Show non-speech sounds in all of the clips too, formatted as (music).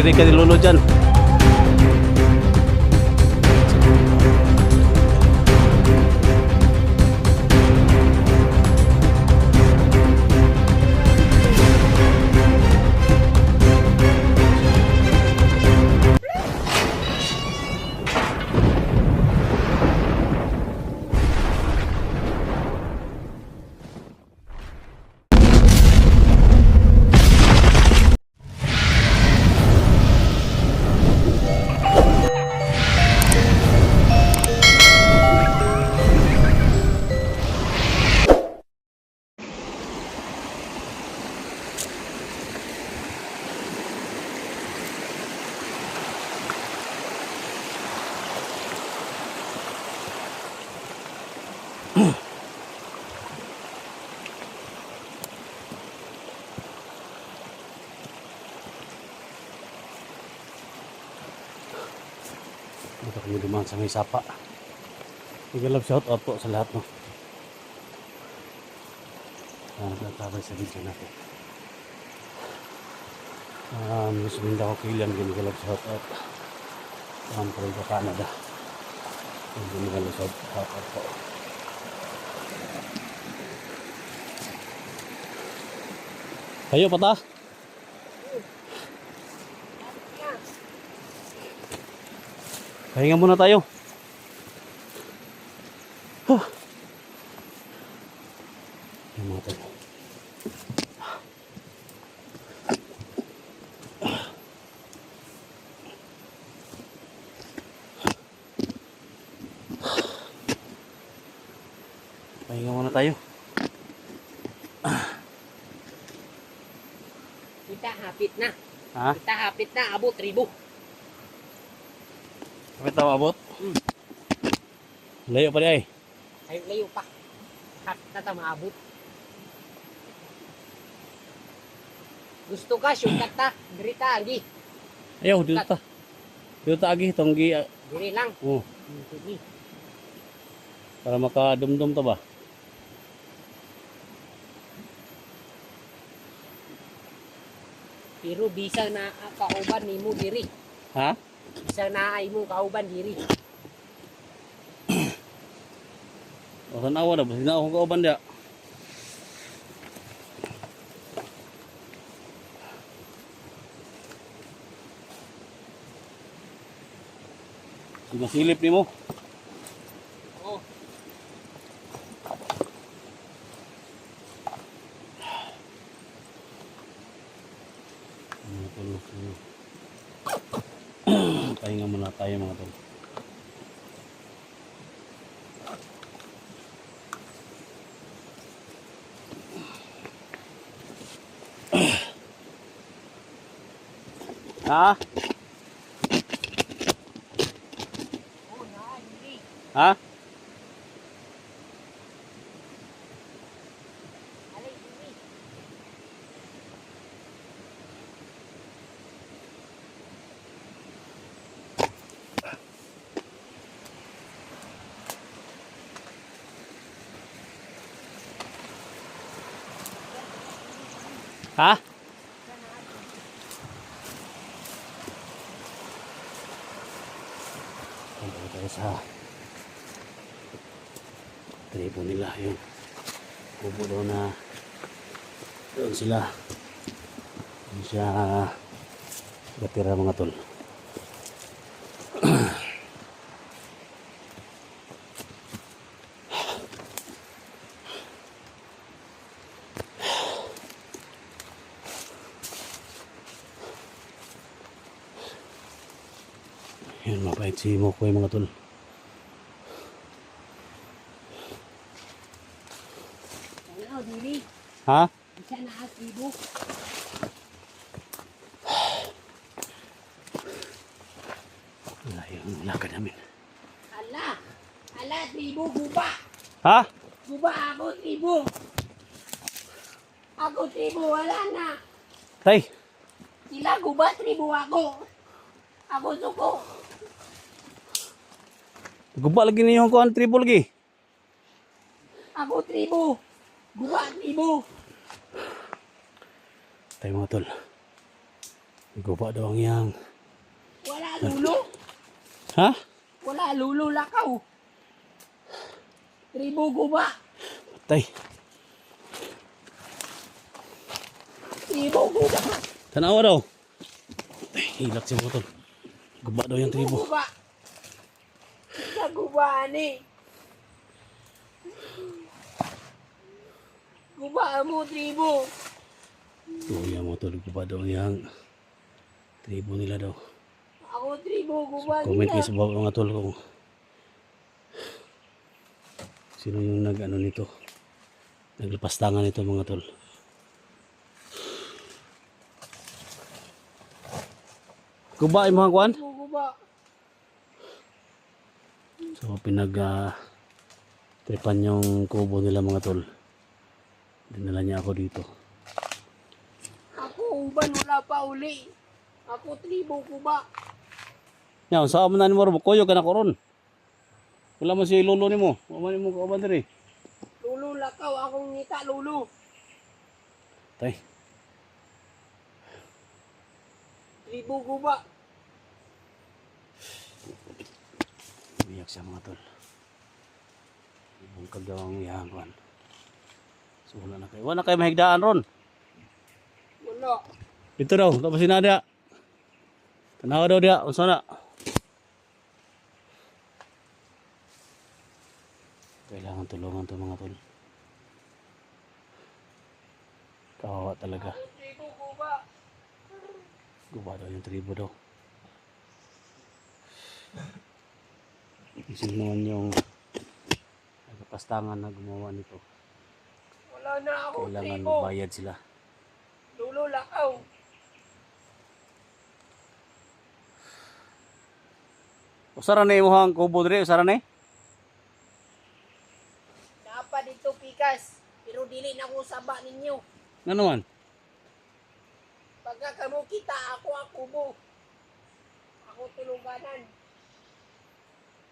Narinig ka ni Lolo dumaan sa may sapa. Igalab shout out po sa lahat no. Na nagtatabay sa video natin. Um, Miss Minda ko Kilian, ginigalab shout out. Um, Toronto, Canada. Ginigalab shout out po. Kayo pata? Pahinga muna tayo. Huh. Yung mga tayo. Pahinga muna tayo. Kita hapit na. Ha? Kita hapit na. Abot ribo. Kapit tayo abot? Hmm. Layo pa di ay. Ayaw layo pa. Hapit na ta maabot. Gusto ka, syukat ta. Diri ta, agi. Ayaw, dito ta. Dito ta agi, itong gi. Diri lang. Oh, Sige. para makadumdum ta ba? Pero bisang na ah, kauban ni mo diri. Ha? Bisang na ay mo kauban diri. (coughs) O tanawa na, basta na akong kauban dia. Sumasilip ni mo. Oo. Mga tol, ano. Muna tayo mga tol. (clears throat) Ha? Ha? Punta tayo sa tribo nila yung kubo daw na doon sila. Doon siya gatira mga tol yun mabait si Mokoy mga tol ha? Layo ang lakad namin Ala. Ala, tribo, guba. ha? Guba ako, tribo. Ako, tribo, wala na. tay Sila, guba, tribo ako. Ako, suko. Guba lagi ninyo ko ang tribo lagi Ako, tribo. Guba, tribo. tayo mga tol Guba daw ang yang. Wala lulo. Ha? Wala lulo lakaw. Tribo guba. Patay. Tribo guba. Tanawa daw. Hilak si motor. Guba daw yung tribo. Guba. Sa guba mo tribo. Oo, yung motor. Guba daw yung tribo nila daw. Ako tribo guba Comment kayo nila. sa bawah mga tol kung sino yung nag ano nito. Naglapastangan nito mga tol. Guba yung mga kwan? Tribo guba. So pinag ah, tripan yung kubo nila mga tol. Dinala niya ako dito. Ako uban wala pa uli. Ako tribo guba. Nya, sa mo na ni mo kuyo ka na koron. Wala man si lolo nimo. Wala man mo kauban diri. Lulo lakaw akong ngita lulo. Tay, Tribo guba. biyak siya mga tol. Ibang kagawang ihangan. So wala na kayo. Wala na kayo mahigdaan ron. Wala. Ito daw, tapos na dia. Tanawa daw dia, unsa na? Kailangan tulungan to mga tol. Kawawa talaga. Guba daw yung tribo daw. Isip naman yung nagpastangan na gumawa nito. Wala na ako Kailangan tribo. magbayad sila. Lulo lakaw. Usara na imo hang kubo dire, usara na eh. Napa dito pikas. Pero dili na ko saba ninyo. Nga naman. Pagka kamo kita ako ang kubo. Ako tuluganan.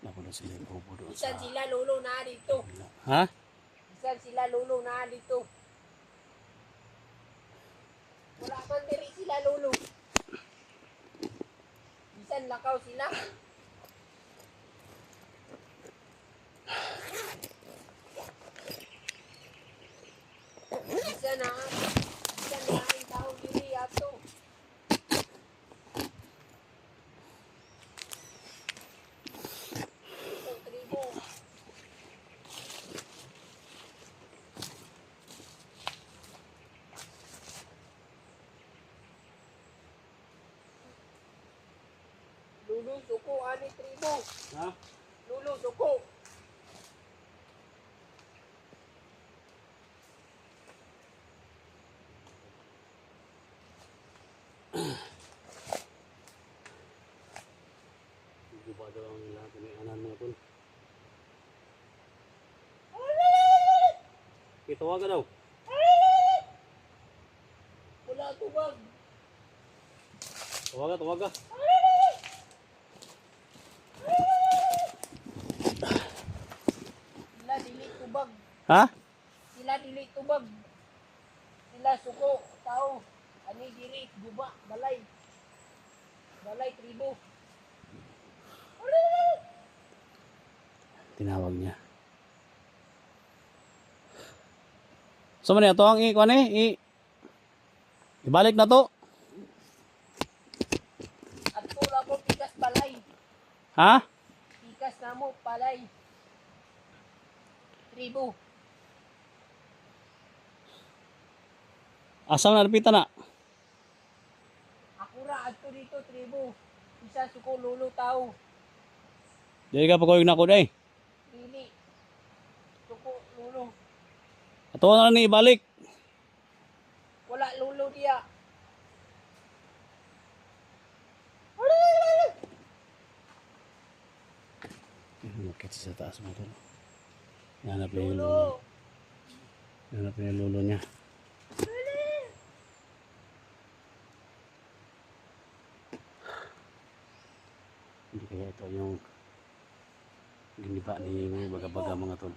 Napuno sila yung kubo doon Isan sa... sila lulo na dito. Ha? Isan sila lulo na dito. Wala man diri sila lulo. Isan lakaw sila. Isa na. Isa na ang tao diri ato. Isang tribo. Suko ani tribo. Ha? Lulu suko. Guba daw ang lahat ng anan mga tol. Kitawa ka daw. Wala tubag. Tawaga, tawaga. Sila dili tubag. Ha? Sila dili tubag. Sila suko, tao. Ani diri, guba, balay. Balay tribo. Tinawag niya. So man ito ang i kuan eh, i ibalik na to. At pula ko pikas balay. Ha? Pikas na mo, balay. Tribo. Asa na napitan na? Ako ra adto dito tribo. Isa suko lulo tao. Dili ka pa ko na ko day. Dili. Suko lulo. Ato na ni ibalik. Wala lulo diya. Makit sa taas mo to. Hanap niya yung. Lulo. Hanap niya yung lulo niya. Kaya ito yung giniba ni mga baga-baga mga tol.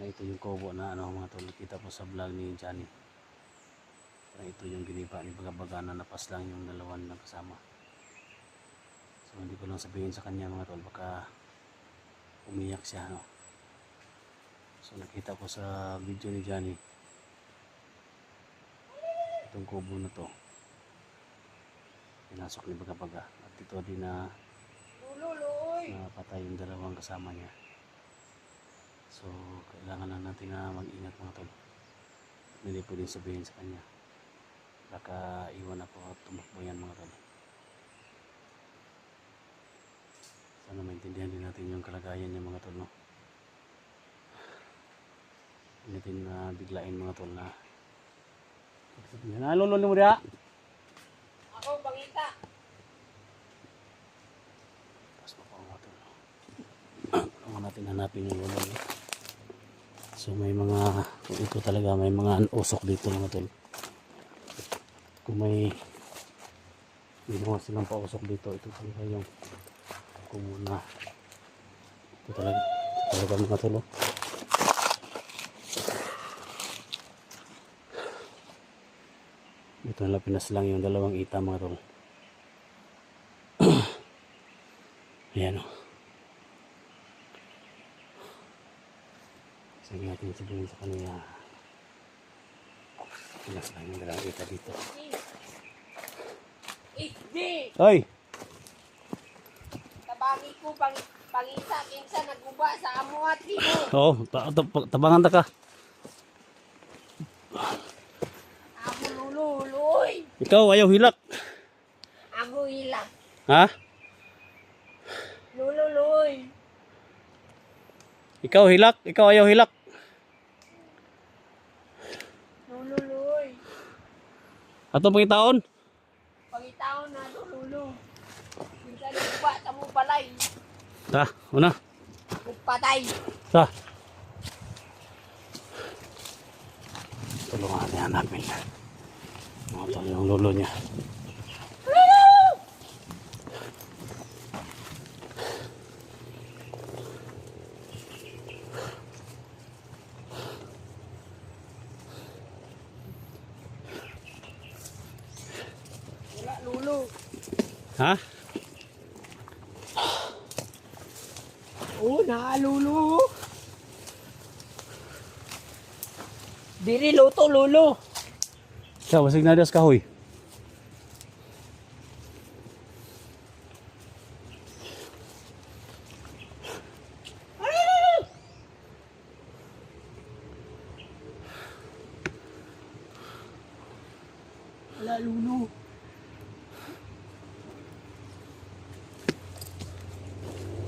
Na ito yung kobo na ano mga tol. Kita po sa vlog ni Johnny. Na ito yung giniba ni Bagabaga na napas lang yung dalawan na kasama. So hindi ko lang sabihin sa kanya mga tol. Baka umiyak siya. No? So nakita ko sa video ni Johnny. Itong kubo na to. Pinasok ni Bagabaga. At ito din na napatay yung dalawang kasama niya. So, kailangan lang natin na mag-ingat mga tol. Hindi pwedeng sabihin sa kanya. Baka iwan ako at tumakbo yan mga tol. Sana maintindihan din natin yung kalagayan niya mga tol. No? Hindi natin na biglain mga tol na Yan na, lolo ni mo diha. Ako, pangita. Tapos pa mga tol. Kailangan natin hanapin yung lolo. So may mga, ito talaga may mga usok dito mga tol. Kung may ginawa silang pausok dito, ito talaga yung kumuna. Ito talaga, ito talaga mga tol. oh. Ito na pinas lang yung dalawang ita mga (clears throat) tol. Ayan o. Sige natin sabihin sa kanila. Pinas lang yung dalawang ita dito. Di. Hoy! Tabangi ko, pang, pangita. Kinsa naguba sa amo at. Oo, ta- tabangan ta ka. Ako lululoy. Ikaw, ayaw hilak. Ako ilang. Ha? Lululoy. Ikaw hilak. Ikaw ayaw hilak. Lululoy. Ato pang taon. Pangitaon na lululo. Kinsa naguba sa mo balay. Ta, una. Patay. Ta. Tulungan natin hanapin. Mga tol yung lolo niya. Ha? Oo, naalulo. Diri luto lulo. Ikaw, basig na das kahoy. Wala lulo.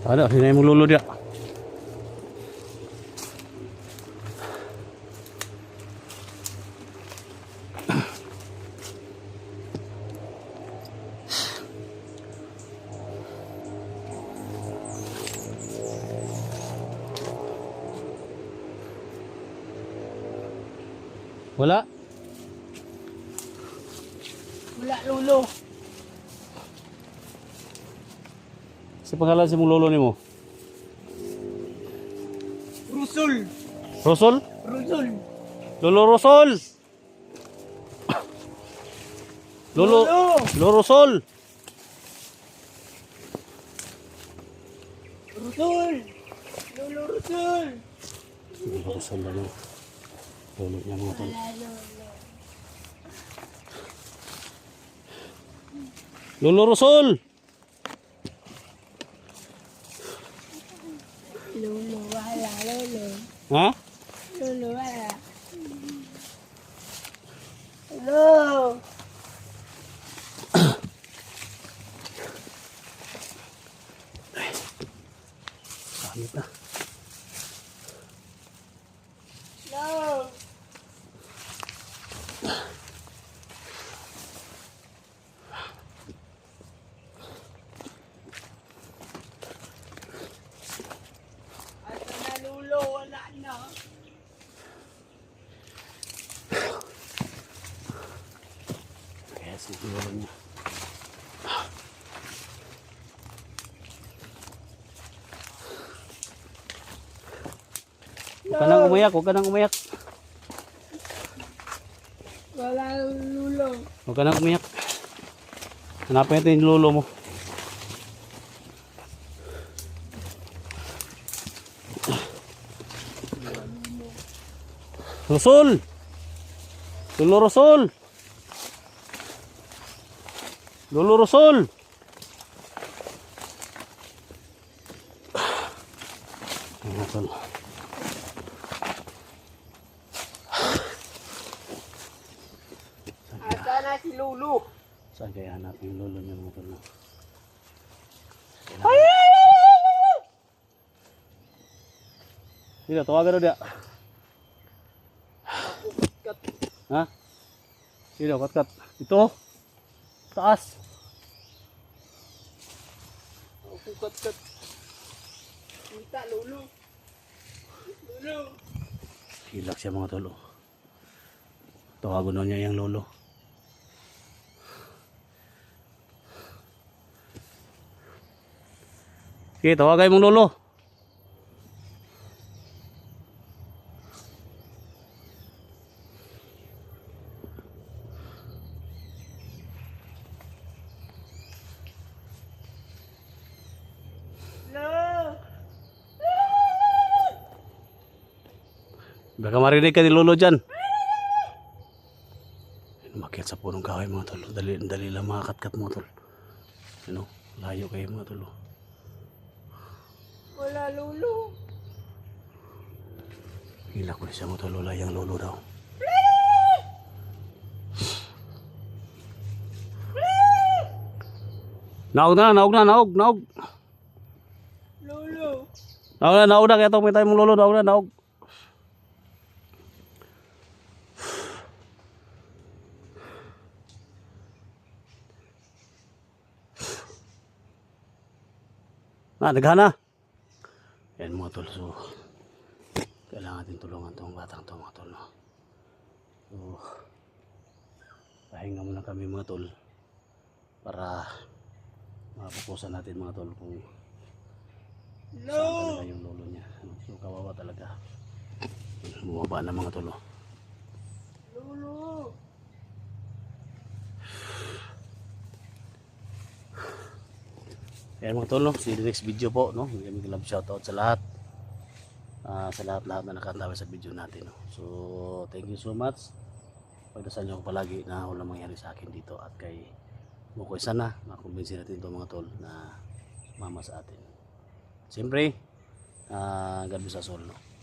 Ada, sini mo lolo dia. Si pangalan si mong lolo nimo? Rusul. Rosol? Rusul. Lolo Rosol. (coughs) Lolo Lolo. Lolo Rosol. Rusul. Lolo Rusul. Lolo Rosol ano? Lolo niya mga tol. Wala lulo. Lolo Rosol. Lulo. Ha? Lulo wala. Hello. Kamit na. Hello. Asa na lulo wala na. Kaya si lolo niya. Huwag ka nang umayak, huwag ka nang umayak. Wala nang lulo. Huwag ka nang umayak. Hanapin natin yung lolo mo. Rosol! Lolo Rosol! Lolo Rosol! Ayan, tol. Asa na si Lulu? Saan kaya hanapin yung lolo niyo mga tol? no? Sino, tawagan daw dia. Ha? Sino, kat-kat? Ito? Taas? Kat kat. Kita Lulu. Lulu. Hilak siya mga tolo. Tawagan na niya yung lolo. Okay, tawagay mong lolo. No. Baka marinig ka ni lolo dyan. Umakyat sa punong kahoy mga tolo. Dali, dali lang mga katkat mga tol. Ano, layo kayo mga tolo. Wala Lulu. Hilak ko na siya mga tolo. Layang lolo daw. Naog na, naog na, naog, naog. Lulu. Naog na, naog na. Kaya itong may tayo mong lolo. Naog na, naog. Na, naghana. Yan mga tol. So, kailangan natin tulungan tong batang to mga tol. No? So, pahinga muna kami mga tol. Para mapupusan natin mga tol kung saan No. talaga yung lolo niya. Ano, So, kawawa talaga. Bumaba na mga tol. oh. Lulu. Ayan mga tol, no? see the next video po. No? Kami love shoutout sa lahat. Ah, sa lahat-lahat na nakatawag sa video natin. No? So, thank you so much. Pagdasal niyo ako palagi na walang mangyari sa akin dito at kay Mukoy sana makumbinsin natin itong mga tol na mama sa atin. Siyempre, ah, God bless us all. No?